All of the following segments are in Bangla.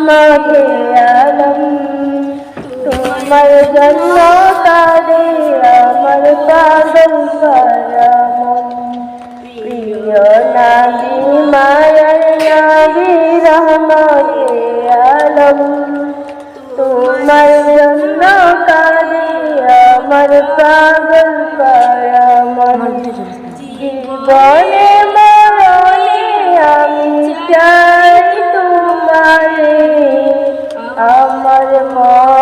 মাঝে আলম তোমার জন্য কাঁদে আমার পাগল কারামন প্রিয় নাবি মায়ার নাবি রহমতে আলম তোমার জন্য কাঁদে আমার পাগল কারামন জীবনে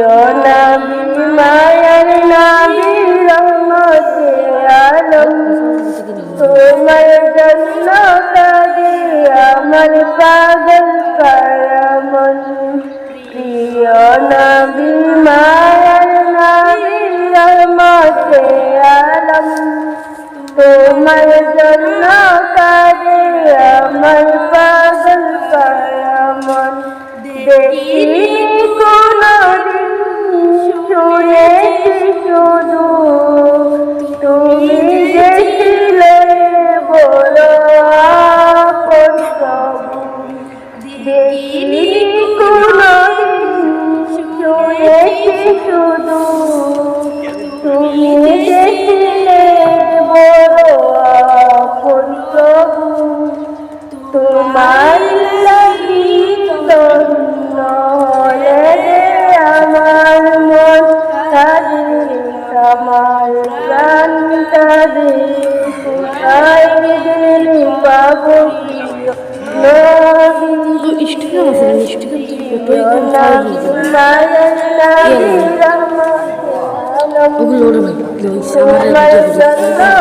প্রিয় নবী মায়ার নবী রহমতে আলম তোমার জন্য কাঁদে আমার পাগল কারামন প্রিয় নবী মায়ার নবী রহমতে Google orada bak. Sana da